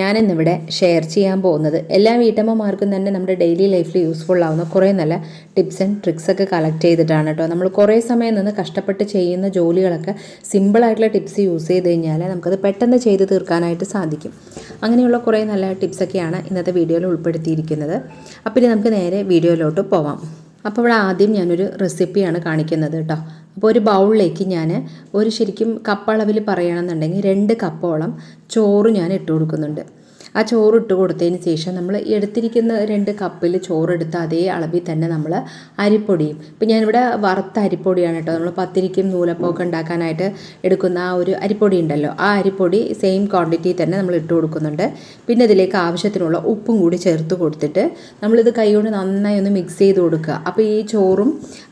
ഞാനിന്നിവിടെ ഷെയർ ചെയ്യാൻ പോകുന്നത്. എല്ലാ വീട്ടമ്മമാർക്കും തന്നെ നമ്മുടെ ഡെയിലി ലൈഫിൽ യൂസ്ഫുൾ ആവുന്ന കുറേ നല്ല ടിപ്സ് ആൻഡ് ട്രിക്സ് ഒക്കെ കളക്ട് ചെയ്തിട്ടാണ് കേട്ടോ. നമ്മൾ കുറേ സമയം നിന്ന് കഷ്ടപ്പെട്ട് ചെയ്യുന്ന ജോലികളൊക്കെ സിമ്പിളായിട്ടുള്ള ടിപ്സ് യൂസ് ചെയ്ത് കഴിഞ്ഞാൽ നമുക്കത് പെട്ടെന്ന് ചെയ്ത് തീർക്കാനായിട്ട് സാധിക്കും. അങ്ങനെയുള്ള കുറേ നല്ല ടിപ്സൊക്കെയാണ് ഇന്നത്തെ വീഡിയോയിൽ ഉൾപ്പെടുത്തിയിരിക്കുന്നത്. അപ്പോൾ ഇനി നമുക്ക് നേരെ വീഡിയോയിലോട്ട് പോവാം. അപ്പോൾ ഇവിടെ ആദ്യം ഞാനൊരു റെസിപ്പിയാണ് കാണിക്കുന്നത് കേട്ടോ അപ്പോൾ ഒരു ബൗളിലേക്ക് ഞാൻ ഒരു ശരിക്കും കപ്പളവിൽ പറയുകയാണെന്നുണ്ടെങ്കിൽ രണ്ട് കപ്പോളം ചോറ് ഞാൻ ഇട്ട് കൊടുക്കുന്നുണ്ട്. ആ ചോറ് ഇട്ട് കൊടുത്തതിന് ശേഷം നമ്മൾ എടുത്തിരിക്കുന്ന രണ്ട് കപ്പിൽ ചോറെടുത്ത് അതേ അളവിൽ തന്നെ നമ്മൾ അരിപ്പൊടിയും ഇപ്പം ഞാനിവിടെ വറുത്ത അരിപ്പൊടിയാണ് കേട്ടോ നമ്മൾ പത്തിരിക്കും നൂലപ്പമൊക്കെ ഉണ്ടാക്കാനായിട്ട് എടുക്കുന്ന ആ ഒരു അരിപ്പൊടി ഉണ്ടല്ലോ ആ അരിപ്പൊടി സെയിം ക്വാണ്ടിറ്റി തന്നെ നമ്മൾ ഇട്ട് കൊടുക്കുന്നുണ്ട്. പിന്നെ ഇതിലേക്ക് ആവശ്യത്തിനുള്ള ഉപ്പും കൂടി ചേർത്ത് കൊടുത്തിട്ട് നമ്മളിത് കൈകൊണ്ട് നന്നായി ഒന്ന് മിക്സ് ചെയ്ത് കൊടുക്കുക. അപ്പോൾ ഈ ചോറും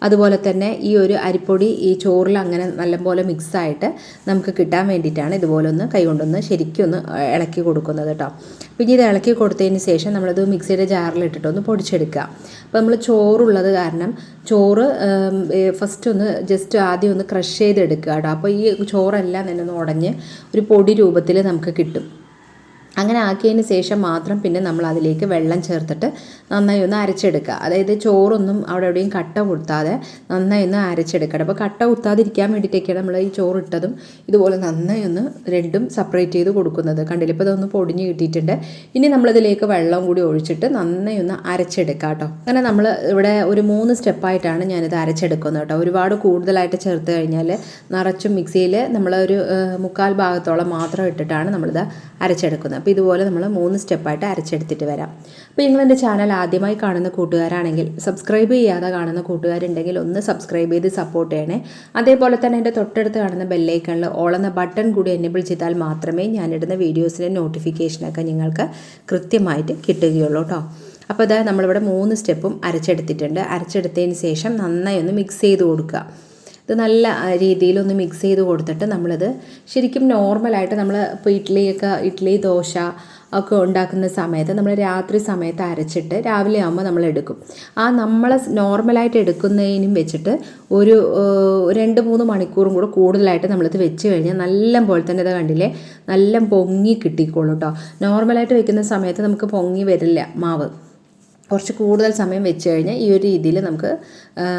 അതുപോലെ തന്നെ ഈ ഒരു അരിപ്പൊടി ഈ ചോറിൽ അങ്ങനെ നല്ലപോലെ മിക്സായിട്ട് നമുക്ക് കിട്ടാൻ വേണ്ടിയിട്ടാണ് ഇതുപോലെ ഒന്ന് കൈകൊണ്ടൊന്ന് ശരിക്കും ഒന്ന് ഇളക്കി കൊടുക്കുന്നത് കേട്ടോ. പിന്നെ ഇത് ഇളക്കി കൊടുത്തതിന് ശേഷം നമ്മളത് മിക്സിയുടെ ജാറിലിട്ടിട്ട് ഒന്ന് പൊടിച്ചെടുക്കുക. അപ്പോൾ നമ്മൾ ചോറുള്ളത് കാരണം ചോറ് ഫസ്റ്റ് ഒന്ന് ജസ്റ്റ് ആദ്യം ഒന്ന് ക്രഷ് ചെയ്തെടുക്കുക കേട്ടോ. അപ്പോൾ ഈ ചോറെല്ലാം തന്നെ ഒന്ന് ഉടഞ്ഞ് ഒരു പൊടി രൂപത്തിൽ നമുക്ക് കിട്ടും. അങ്ങനെ ആക്കിയതിന് ശേഷം മാത്രം പിന്നെ നമ്മൾ അതിലേക്ക് വെള്ളം ചേർത്തിട്ട് നന്നായി ഒന്ന് അരച്ചെടുക്കുക. അതായത് ചോറൊന്നും അവിടെ എവിടെയും കട്ട കുത്താതെ നന്നായി ഒന്ന് അരച്ചെടുക്കണം അപ്പോൾ കട്ട കുത്താതിരിക്കാൻ വേണ്ടിയിട്ടൊക്കെയാണ് നമ്മൾ ഈ ചോറിട്ടതും ഇതുപോലെ നന്നായി ഒന്ന് രണ്ടും സെപ്പറേറ്റ് ചെയ്ത് കൊടുക്കുന്നത്. കണ്ടില്ല? ഇപ്പോൾ ഇതൊന്ന് പൊടിഞ്ഞ് കിട്ടിയിട്ടുണ്ട്. ഇനി നമ്മളിതിലേക്ക് വെള്ളം കൂടി ഒഴിച്ചിട്ട് നന്നായി ഒന്ന് അരച്ചെടുക്കുക കേട്ടോ. അങ്ങനെ നമ്മൾ ഇവിടെ ഒരു മൂന്ന് സ്റ്റെപ്പായിട്ടാണ് ഞാനിത് അരച്ചെടുക്കുന്നത് കേട്ടോ. ഒരുപാട് കൂടുതലായിട്ട് ചേർത്ത് കഴിഞ്ഞാൽ നിറച്ചും മിക്സിയിൽ നമ്മളൊരു മുക്കാൽ ഭാഗത്തോളം മാത്രം ഇട്ടിട്ടാണ് നമ്മളിത് അരച്ചെടുക്കുന്നത്. അപ്പോൾ ഇതുപോലെ നമ്മൾ മൂന്ന് സ്റ്റെപ്പായിട്ട് അരച്ചെടുത്തിട്ട് വരാം. അപ്പോൾ നിങ്ങൾ എന്റെ ചാനൽ ആദ്യമായി കാണുന്ന കൂട്ടുകാരാണെങ്കിൽ സബ്സ്ക്രൈബ് ചെയ്യാതെ കാണുന്ന കൂട്ടുകാരുണ്ടെങ്കിൽ ഒന്ന് സബ്സ്ക്രൈബ് ചെയ്ത് സപ്പോർട്ട് ചെയ്യണേ. അതേപോലെ തന്നെ എന്റെ തൊട്ടടുത്ത് കാണുന്ന ബെല്ലൈക്കണിൽ ഓളെന്ന ബട്ടൺ കൂടി എനേബിൾ ചെയ്താൽ മാത്രമേ ഞാൻ ഞാനിടുന്ന വീഡിയോസിന്റെ നോട്ടിഫിക്കേഷനൊക്കെ നിങ്ങൾക്ക് കൃത്യമായിട്ട് കിട്ടുകയുള്ളൂ കേട്ടോ. അപ്പോൾ അതായത് നമ്മളിവിടെ മൂന്ന് സ്റ്റെപ്പും അരച്ചെടുത്തിട്ടുണ്ട്. അരച്ചെടുത്തതിന് ശേഷം നന്നായി ഒന്ന് മിക്സ് ചെയ്ത് കൊടുക്കുക. ഇത് നല്ല രീതിയിലൊന്ന് മിക്സ് ചെയ്ത് കൊടുത്തിട്ട് നമ്മളത് ശരിക്കും നോർമലായിട്ട് നമ്മൾ ഇപ്പോൾ ഇഡ്ഡലിയൊക്കെ ഇഡ്ഡലി ദോശ ഒക്കെ ഉണ്ടാക്കുന്ന സമയത്ത് നമ്മൾ രാത്രി സമയത്ത് അരച്ചിട്ട് രാവിലെ ആകുമ്പോൾ നമ്മൾ എടുക്കും. ആ നമ്മൾ നോർമലായിട്ട് എടുക്കുന്നതിനും വെച്ചിട്ട് ഒരു രണ്ട് മൂന്ന് മണിക്കൂറും കൂടെ കൂടുതലായിട്ട് നമ്മളിത് വെച്ച് കഴിഞ്ഞാൽ നല്ല പോലെ തന്നെ ഇത് കണ്ടില്ലേ? നല്ല പൊങ്ങി കിട്ടിക്കോളൂ കേട്ടോ നോർമലായിട്ട് വെക്കുന്ന സമയത്ത് നമുക്ക് പൊങ്ങി വരില്ല മാവ്. കുറച്ച് കൂടുതൽ സമയം വെച്ച് കഴിഞ്ഞാൽ ഈ ഒരു രീതിയിൽ നമുക്ക്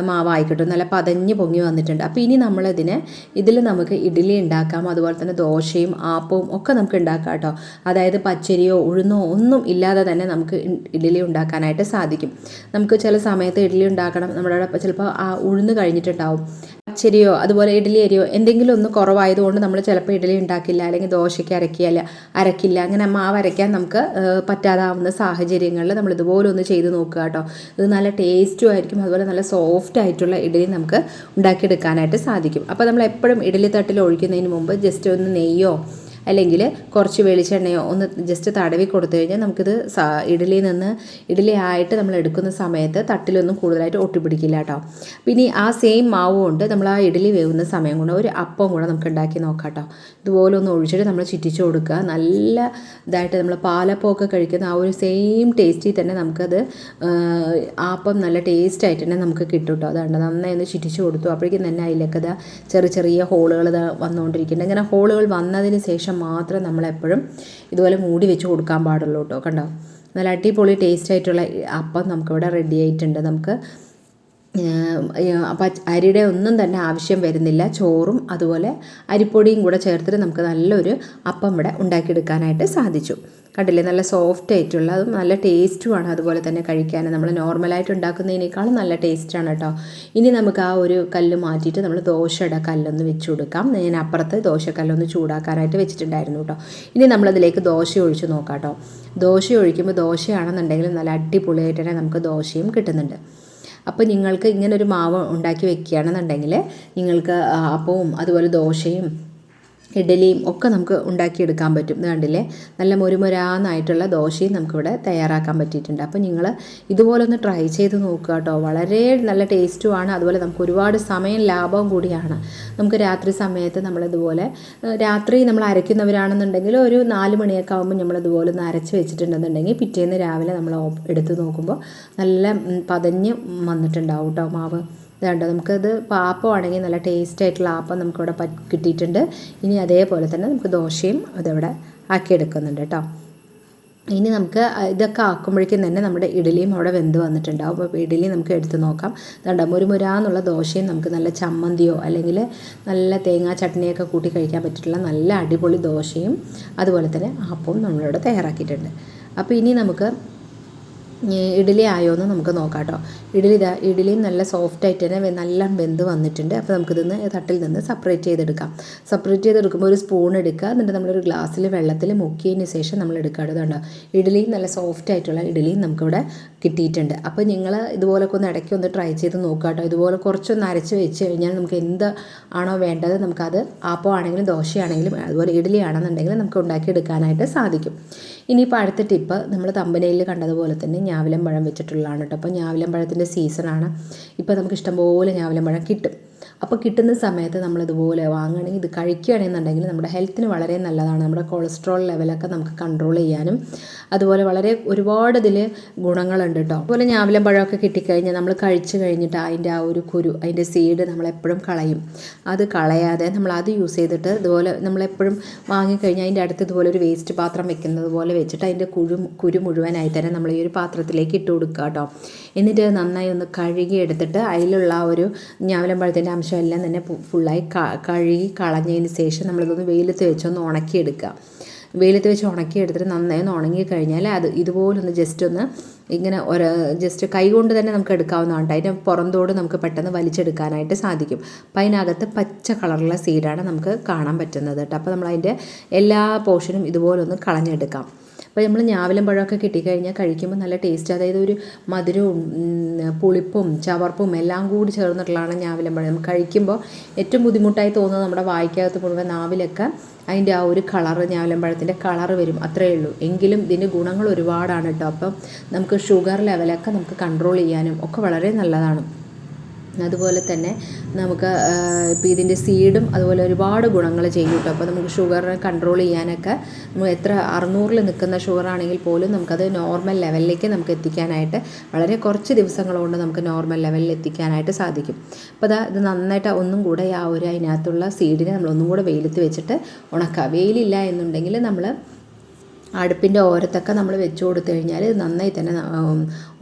മാവായി കിട്ടും നല്ല പതഞ്ഞ് പൊങ്ങി വന്നിട്ടുണ്ട്. അപ്പോൾ ഇനി നമ്മളതിനെ ഇതിൽ നമുക്ക് ഇഡ്ഡലി ഉണ്ടാക്കാം. അതുപോലെ തന്നെ ദോശയും ആപ്പവും ഒക്കെ നമുക്ക് ഉണ്ടാക്കാം കേട്ടോ. അതായത് പച്ചരിയോ ഉഴുന്നോ ഒന്നും ഇല്ലാതെ തന്നെ നമുക്ക് ഇഡ്ഡലി ഉണ്ടാക്കാനായിട്ട് സാധിക്കും. നമുക്ക് ചില സമയത്ത് ഇഡ്ഡലി ഉണ്ടാക്കണം. നമ്മുടെ ചിലപ്പോൾ ആ ഉഴുന്ന് കഴിഞ്ഞിട്ടുണ്ടാവും. പച്ചരിയോ അതുപോലെ ഇഡ്ഡലി അരിയോ എന്തെങ്കിലും ഒന്ന് കുറവായതുകൊണ്ട് നമ്മൾ ചിലപ്പോൾ ഇഡ്ഡലി ഉണ്ടാക്കില്ല. അല്ലെങ്കിൽ ദോശയ്ക്ക് അരക്കില്ല അരക്കില്ല. അങ്ങനെ മാവ് അരയ്ക്കാൻ നമുക്ക് പറ്റാതാവുന്ന സാഹചര്യങ്ങളിൽ നമ്മൾ ഇതുപോലെ ഒന്ന് ചെയ്ത് നോക്കുക കേട്ടോ. ഇത് നല്ല ടേസ്റ്റും ആയിരിക്കും. അതുപോലെ നല്ല സോഫ്റ്റ് ആയിട്ടുള്ള ഇഡലി നമുക്ക് ഉണ്ടാക്കിയെടുക്കാനായിട്ട് സാധിക്കും. അപ്പോൾ നമ്മൾ എപ്പോഴും ഇഡലി തട്ടിൽ ഒഴിക്കുന്നതിന് മുമ്പ് ജസ്റ്റ് ഒന്ന് നെയ്യോ അല്ലെങ്കിൽ കുറച്ച് വെളിച്ചെണ്ണയോ ഒന്ന് ജസ്റ്റ് തടവി കൊടുത്തു കഴിഞ്ഞാൽ നമുക്കിത് ഇഡലി നിന്ന് ഇഡലി ആയിട്ട് നമ്മൾ എടുക്കുന്ന സമയത്ത് തട്ടിലൊന്നും കൂടുതലായിട്ട് ഒട്ടിപ്പിടിക്കില്ല കേട്ടോ. പിന്നെ ആ സെയിം മാവ് കൊണ്ട് നമ്മൾ ആ ഇഡലി വേവുന്ന സമയം കൊണ്ട് ഒരു അപ്പം കൂടെ നമുക്ക് ഉണ്ടാക്കി നോക്കാം കേട്ടോ. ഇതുപോലെ ഒന്ന് ഒഴിച്ചിട്ട് നമ്മൾ ചുറ്റിച്ച് കൊടുക്കുക. നല്ല ഇതായിട്ട് നമ്മൾ പാലപ്പമൊക്കെ കഴിക്കുന്ന ആ ഒരു സെയിം ടേസ്റ്റിൽ തന്നെ നമുക്കത് അപ്പം നല്ല ടേസ്റ്റ് ആയിട്ട് തന്നെ നമുക്ക് കിട്ടും കേട്ടോ. അതുകൊണ്ട് നന്നായി ഒന്ന് ചുറ്റിച്ച് കൊടുത്തു. അപ്പോഴേക്കും തന്നെ അതിലേക്കത് ചെറിയ ചെറിയ ഹോളുകൾ വന്നുകൊണ്ടിരിക്കുന്നുണ്ട്. അങ്ങനെ ഹോളുകൾ വന്നതിന് ശേഷം ശേഷം മാത്രം നമ്മളെപ്പോഴും ഇതുപോലെ മൂടി വെച്ച് കൊടുക്കാൻ പാടുള്ളൂ കേട്ടോ കണ്ടോ? നല്ല അടിപൊളി ടേസ്റ്റ് ആയിട്ടുള്ള അപ്പം നമുക്കിവിടെ റെഡി ആയിട്ടുണ്ട്. നമുക്ക് അരിയുടെ ഒന്നും തന്നെ ആവശ്യം വരുന്നില്ല. ചോറും അതുപോലെ അരിപ്പൊടിയും കൂടെ ചേർത്തിട്ട് നമുക്ക് നല്ലൊരു അപ്പം ഇവിടെ ഉണ്ടാക്കിയെടുക്കാനായിട്ട് സാധിച്ചു. കണ്ടില്ലേ? നല്ല സോഫ്റ്റ് ആയിട്ടുള്ള അതും നല്ല ടേസ്റ്റുമാണ് അതുപോലെ തന്നെ കഴിക്കാൻ. നമ്മൾ നോർമലായിട്ട് ഉണ്ടാക്കുന്നതിനേക്കാളും നല്ല ടേസ്റ്റാണ് കേട്ടോ. ഇനി നമുക്ക് ആ ഒരു കല്ല് മാറ്റിയിട്ട് നമ്മൾ ദോശയുടെ കല്ലൊന്ന് വെച്ച് കൊടുക്കാം. ഞാൻ അപ്പുറത്ത് ദോശക്കല്ലൊന്ന് ചൂടാക്കാനായിട്ട് വെച്ചിട്ടുണ്ടായിരുന്നു കേട്ടോ. ഇനി നമ്മളതിലേക്ക് ദോശ ഒഴിച്ച് നോക്കാം കേട്ടോ. ദോശ ഒഴിക്കുമ്പോൾ ദോശയാണെന്നുണ്ടെങ്കിൽ നല്ല അടിപൊളിയായിട്ട് തന്നെ നമുക്ക് ദോശയും കിട്ടുന്നുണ്ട്. അപ്പോൾ നിങ്ങൾക്ക് ഇങ്ങനൊരു മാവ് ഉണ്ടാക്കി വെക്കുകയാണെന്നുണ്ടെങ്കിൽ നിങ്ങൾക്ക് അപ്പവും അതുപോലെ ദോശയും ഇഡലിയും ഒക്കെ നമുക്ക് ഉണ്ടാക്കിയെടുക്കാൻ പറ്റും. ഇത് കണ്ടില്ലേ? നല്ല മുരുമുരാന്നായിട്ടുള്ള ദോശയും നമുക്കിവിടെ തയ്യാറാക്കാൻ പറ്റിയിട്ടുണ്ട്. അപ്പോൾ നിങ്ങൾ ഇതുപോലെ ഒന്ന് ട്രൈ ചെയ്ത് നോക്കുക കേട്ടോ. വളരെ നല്ല ടേസ്റ്റുമാണ് അതുപോലെ നമുക്ക് ഒരുപാട് സമയം ലാഭവും കൂടിയാണ്. നമുക്ക് രാത്രി സമയത്ത് നമ്മളിതുപോലെ രാത്രി നമ്മൾ അരയ്ക്കുന്നവരാണെന്നുണ്ടെങ്കിൽ ഒരു നാല് മണിയൊക്കെ ആകുമ്പോൾ നമ്മളിതുപോലെ ഒന്ന് അരച്ച് വെച്ചിട്ടുണ്ടെന്നുണ്ടെങ്കിൽ പിറ്റേന്ന് രാവിലെ നമ്മൾ എടുത്ത് നോക്കുമ്പോൾ നല്ല പതഞ്ഞ് വന്നിട്ടുണ്ടാവും കേട്ടോ മാവ്. ഇതുണ്ട് നമുക്കത് ആണെങ്കിൽ നല്ല ടേസ്റ്റ് ആയിട്ടുള്ള ആപ്പം നമുക്കിവിടെ കിട്ടിയിട്ടുണ്ട്. ഇനി അതേപോലെ തന്നെ നമുക്ക് ദോശയും അതിവിടെ ആക്കിയെടുക്കുന്നുണ്ട് കേട്ടോ ഇനി നമുക്ക് ഇതൊക്കെ ആക്കുമ്പോഴേക്കും തന്നെ നമ്മുടെ ഇഡലിയും അവിടെ വെന്ത് വന്നിട്ടുണ്ടാവും. അപ്പോൾ ഇഡലി നമുക്ക് എടുത്ത് നോക്കാം. അതുകൊണ്ട് മുരുമുരാന്നുള്ള ദോശയും നമുക്ക് നല്ല ചമ്മന്തിയോ അല്ലെങ്കിൽ നല്ല തേങ്ങാ ചട്നിയൊക്കെ കൂട്ടി കഴിക്കാൻ പറ്റിയിട്ടുള്ള നല്ല അടിപൊളി ദോശയും അതുപോലെ തന്നെ ആപ്പവും നമ്മളിവിടെ തയ്യാറാക്കിയിട്ടുണ്ട്. അപ്പോൾ ഇനി നമുക്ക് ഇഡലി ആയോ എന്ന് നമുക്ക് നോക്കാം കേട്ടോ ഇഡലി ഇതാ ഇഡലിയും നല്ല സോഫ്റ്റ് ആയിട്ട് തന്നെ നല്ല വെന്ത് വന്നിട്ടുണ്ട്. അപ്പോൾ നമുക്കിതൊന്ന് തട്ടിൽ നിന്ന് സെപ്പറേറ്റ് ചെയ്തെടുക്കാം. സെപ്പറേറ്റ് ചെയ്തെടുക്കുമ്പോൾ ഒരു സ്പൂൺ എടുക്കുക. എന്നിട്ട് നമ്മളൊരു ഗ്ലാസ്സിൽ വെള്ളത്തിൽ മുക്കിയതിന് ശേഷം നമ്മൾ എടുക്കുക. അതുകൊണ്ട് ഇഡലിയും നല്ല സോഫ്റ്റ് ആയിട്ടുള്ള ഇഡലിയും നമുക്കിവിടെ കിട്ടിയിട്ടുണ്ട്. അപ്പോൾ നിങ്ങൾ ഇതുപോലൊക്കെ ഒന്ന് ഇടയ്ക്ക് ഒന്ന് ട്രൈ ചെയ്ത് നോക്കുക കേട്ടോ ഇതുപോലെ കുറച്ചൊന്ന് അരച്ച് വെച്ച് കഴിഞ്ഞാൽ നമുക്ക് എന്ത് ആണോ വേണ്ടത് നമുക്കത് ആപ്പോ ആണെങ്കിലും ദോശയാണെങ്കിലും അതുപോലെ ഇഡലി ആണെന്നുണ്ടെങ്കിലും നമുക്ക് ഉണ്ടാക്കിയെടുക്കാനായിട്ട് സാധിക്കും. ഇനിയിപ്പോൾ അടുത്ത ടിപ്പ് നമ്മൾ തമ്പനയിൽ കണ്ടതുപോലെ തന്നെ ഞാവലം പഴം വെച്ചിട്ടുള്ളതാണ് കേട്ടോ. അപ്പോൾ ഞാവലം പഴത്തിന്റെ സീസണാണ് ഇപ്പോൾ നമുക്ക് ഇഷ്ടംപോലെ ഞാവലം പഴം കിട്ടും. അപ്പോൾ കിട്ടുന്ന സമയത്ത് നമ്മളിതുപോലെ വാങ്ങുകയാണെങ്കിൽ ഇത് കഴിക്കുകയാണെന്നുണ്ടെങ്കിൽ നമ്മുടെ ഹെൽത്തിന് വളരെ നല്ലതാണ്. നമ്മുടെ കൊളസ്ട്രോൾ ലെവലൊക്കെ നമുക്ക് കൺട്രോൾ ചെയ്യാനും അതുപോലെ വളരെ ഒരുപാട് ഇതിൽ ഗുണങ്ങളുണ്ട് കേട്ടോ. അതുപോലെ ഞാവലം പഴമൊക്കെ കിട്ടിക്കഴിഞ്ഞാൽ നമ്മൾ കഴിച്ചു കഴിഞ്ഞിട്ട് അതിന്റെ ആ ഒരു കുരു അതിന്റെ സീഡ് നമ്മളെപ്പോഴും കളയും. അത് കളയാതെ നമ്മൾ അത് യൂസ് ചെയ്തിട്ട് ഇതുപോലെ നമ്മളെപ്പോഴും വാങ്ങിക്കഴിഞ്ഞാൽ അതിന്റെ അടുത്ത് ഇതുപോലെ ഒരു വേസ്റ്റ് പാത്രം വെക്കുന്നത് പോലെ വെച്ചിട്ട് അതിന്റെ കുരു കുരു മുഴുവനായി തന്നെ നമ്മൾ ഈ ഒരു പാത്രത്തിലേക്ക് ഇട്ട് കൊടുക്കുക കേട്ടോ. എന്നിട്ട് നന്നായി ഒന്ന് കഴുകി എടുത്തിട്ട് അതിലുള്ള ആ ഒരു ഞാവലമ്പഴത്തിന്റെ അംശം എല്ലാം തന്നെ ഫുള്ളായി കഴുകി കളഞ്ഞതിന് ശേഷം നമ്മളിതൊന്ന് വെയിലത്ത് വെച്ചൊന്ന് ഉണക്കിയെടുക്കുക. വെയിലത്ത് വെച്ച് ഉണക്കി എടുത്തിട്ട് നന്നായി ഒന്ന് ഉണങ്ങി കഴിഞ്ഞാൽ അത് ഇതുപോലൊന്ന് ജസ്റ്റ് ഒന്ന് ഇങ്ങനെ ഒരു ജസ്റ്റ് കൈ കൊണ്ട് തന്നെ നമുക്ക് എടുക്കാവുന്നതാണ് അതിന്റെ പുറന്തോട് നമുക്ക് പെട്ടെന്ന് വലിച്ചെടുക്കാനായിട്ട് സാധിക്കും. അപ്പം അതിനകത്ത് പച്ച കളറുള്ള സീഡാണ് നമുക്ക് കാണാൻ പറ്റുന്നത് കേട്ടോ അപ്പോൾ നമ്മൾ അതിന്റെ എല്ലാ പോർഷനും ഇതുപോലൊന്ന് കളഞ്ഞെടുക്കാം. അപ്പോൾ നമ്മൾ ഞാവലും പഴമൊക്കെ കിട്ടിക്കഴിഞ്ഞാൽ കഴിക്കുമ്പോൾ നല്ല ടേസ്റ്റ് അതായത് ഒരു മധുരവും പുളിപ്പും ചവർപ്പും എല്ലാം കൂടി ചേർന്നിട്ടുള്ളതാണ് ഞാവലും പഴം. കഴിക്കുമ്പോൾ ഏറ്റവും ബുദ്ധിമുട്ടായി തോന്നുന്നത് നമ്മുടെ വായിക്കകത്ത് മുഴുവൻ നാവിലൊക്കെ അതിന്റെ ആ ഒരു കളറ് ഞാവലമ്പഴത്തിന്റെ കളറ് വരും അത്രയേ ഉള്ളൂ. എങ്കിലും ഇതിന്റെ ഗുണങ്ങൾ ഒരുപാടാണ് കേട്ടോ. അപ്പം നമുക്ക് ഷുഗർ ലെവലൊക്കെ നമുക്ക് കൺട്രോൾ ചെയ്യാനും ഒക്കെ വളരെ നല്ലതാണ്. അതുപോലെ തന്നെ നമുക്ക് ഇപ്പോൾ ഇതിന്റെ സീഡും അതുപോലെ ഒരുപാട് ഗുണങ്ങൾ ചെയ്യും കേട്ടോ. അപ്പോൾ നമുക്ക് ഷുഗറിനെ കൺട്രോൾ ചെയ്യാനൊക്കെ നമ്മൾ എത്ര അറുന്നൂറിൽ നിൽക്കുന്ന ഷുഗർ ആണെങ്കിൽ പോലും നമുക്കത് നോർമൽ ലെവലിലേക്ക് നമുക്ക് എത്തിക്കാനായിട്ട് വളരെ കുറച്ച് ദിവസങ്ങൾ കൊണ്ട് നമുക്ക് നോർമൽ ലെവലിൽ എത്തിക്കാനായിട്ട് സാധിക്കും. അപ്പോൾ അതാ ഇത് നന്നായിട്ട് ഒന്നും കൂടെ ആ ഒരു അതിനകത്തുള്ള സീഡിനെ നമ്മൾ ഒന്നും കൂടെ വെയിലത്ത് വെച്ചിട്ട് ഉണക്കുക വെയിലില്ല എന്നുണ്ടെങ്കിൽ നമ്മൾ അടുപ്പിന്റെ ഓരത്തൊക്കെ നമ്മൾ വെച്ച് കൊടുത്തു കഴിഞ്ഞാൽ നന്നായി തന്നെ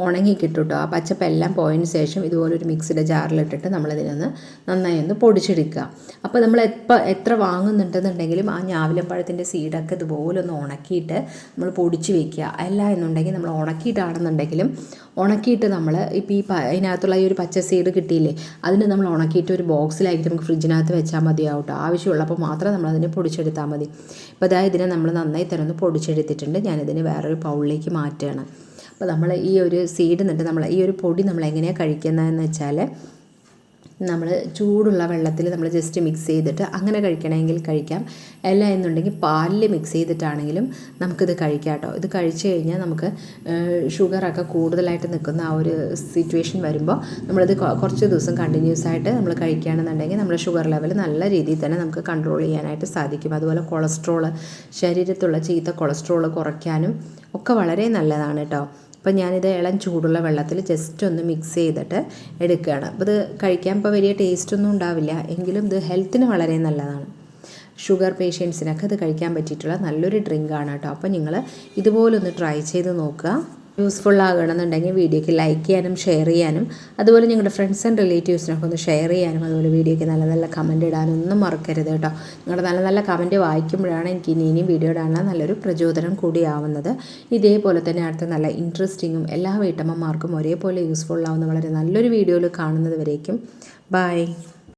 ഉണങ്ങി കിട്ടും കേട്ടോ ആ പച്ചപ്പെല്ലാം പോയതിന് ശേഷം ഇതുപോലെ ഒരു മിക്സിയുടെ ജാറിലിട്ടിട്ട് നമ്മളിതിനൊന്ന് നന്നായി ഒന്ന് പൊടിച്ചെടുക്കുക. അപ്പോൾ നമ്മൾ എപ്പോൾ എത്ര വാങ്ങുന്നുണ്ടെന്നുണ്ടെങ്കിലും ആ ഞാവലപ്പഴത്തിന്റെ സീഡൊക്കെ ഇതുപോലെ ഒന്ന് ഉണക്കിയിട്ട് നമ്മൾ പൊടിച്ച് വെക്കുക. അല്ല എന്നുണ്ടെങ്കിൽ നമ്മൾ ഉണക്കിയിട്ടാണെന്നുണ്ടെങ്കിലും ഉണക്കിയിട്ട് നമ്മൾ ഇപ്പോൾ ഈ അതിനകത്തുള്ള ഈ ഒരു പച്ച സീഡ് കിട്ടിയില്ലേ അതിന് നമ്മൾ ഉണക്കിയിട്ട് ഒരു ബോക്സിലാക്കി നമുക്ക് ഫ്രിഡ്ജിനകത്ത് വെച്ചാൽ മതിയാവും ആവശ്യമുള്ളപ്പോൾ മാത്രം നമ്മൾ അതിനെ പൊടിച്ചെടുത്താൽ മതി. ഇപ്പോൾ അതായത് ഇതിനെ നമ്മൾ നന്നായി തന്നെ ഒന്ന് പൊടിച്ചെടുത്തിട്ടുണ്ട്. ഞാനിതിന് വേറൊരു പൗളിലേക്ക് മാറ്റുകയാണ്. അപ്പോൾ നമ്മൾ ഈ ഒരു സീഡ് എന്നിട്ട് നമ്മൾ ഈ ഒരു പൊടി നമ്മൾ എങ്ങനെയാണ് കഴിക്കുന്നതെന്ന് വെച്ചാൽ നമ്മൾ ചൂടുള്ള വെള്ളത്തിൽ നമ്മൾ ജസ്റ്റ് മിക്സ് ചെയ്തിട്ട് അങ്ങനെ കഴിക്കണമെങ്കിൽ കഴിക്കാം. അല്ല എന്നുണ്ടെങ്കിൽ പാലിൽ മിക്സ് ചെയ്തിട്ടാണെങ്കിലും നമുക്കിത് കഴിക്കാം കേട്ടോ. ഇത് കഴിച്ചു കഴിഞ്ഞാൽ നമുക്ക് ഷുഗറൊക്കെ കൂടുതലായിട്ട് നിൽക്കുന്ന ആ ഒരു സിറ്റുവേഷൻ വരുമ്പോൾ നമ്മളിത് കുറച്ച് ദിവസം കണ്ടിന്യൂസ് ആയിട്ട് നമ്മൾ കഴിക്കുകയാണെന്നുണ്ടെങ്കിൽ നമ്മുടെ ഷുഗർ ലെവൽ നല്ല രീതിയിൽ തന്നെ നമുക്ക് കൺട്രോൾ ചെയ്യാനായിട്ട് സാധിക്കും. അതുപോലെ കൊളസ്ട്രോൾ ശരീരത്തുള്ള ചീത്ത കൊളസ്ട്രോൾ കുറയ്ക്കാനും ഒക്കെ വളരെ നല്ലതാണ് കേട്ടോ. അപ്പോൾ ഞാനിത് ഇളം ചൂടുള്ള വെള്ളത്തിൽ ജസ്റ്റ് ഒന്ന് മിക്സ് ചെയ്തിട്ട് എടുക്കുകയാണ്. അപ്പോൾ ഇത് കഴിക്കാൻ ഇപ്പോൾ വലിയ ടേസ്റ്റ് ഒന്നും ഉണ്ടാവില്ല. എങ്കിലും ഇത് ഹെൽത്തിന് വളരെ നല്ലതാണ്. ഷുഗർ പേഷ്യൻസിനൊക്കെ ഇത് കഴിക്കാൻ പറ്റിയിട്ടുള്ള നല്ലൊരു ഡ്രിങ്കാണ് കേട്ടോ. അപ്പോൾ നിങ്ങൾ ഇതുപോലൊന്ന് ട്രൈ ചെയ്ത് നോക്കുക. യൂസ്ഫുൾ ആകണമെന്നുണ്ടെങ്കിൽ വീഡിയോയ്ക്ക് ലൈക്ക് ചെയ്യാനും ഷെയർ ചെയ്യാനും അതുപോലെ നിങ്ങളുടെ ഫ്രണ്ട്സ് ആൻഡ് റിലേറ്റീവ്സിനൊക്കെ ഒന്ന് ഷെയർ ചെയ്യാനും അതുപോലെ വീഡിയോയ്ക്ക് നല്ല നല്ല കമന്റ് ഇടാനും ഒന്നും മറക്കരുത് കേട്ടോ. നിങ്ങളുടെ നല്ല നല്ല കമന്റ് വായിക്കുമ്പോഴാണ് എനിക്ക് ഇനി ഇനിയും വീഡിയോ ഇടാനുള്ള നല്ലൊരു പ്രചോദനം കൂടിയാവുന്നത് ഇതേപോലെ തന്നെ അടുത്ത നല്ല ഇൻട്രസ്റ്റിങ്ങും എല്ലാ വീട്ടമ്മമാർക്കും ഒരേപോലെ യൂസ്ഫുൾ ആവുന്ന വളരെ നല്ലൊരു വീഡിയോയിൽ കാണുന്നത് വരേക്കും. ബൈ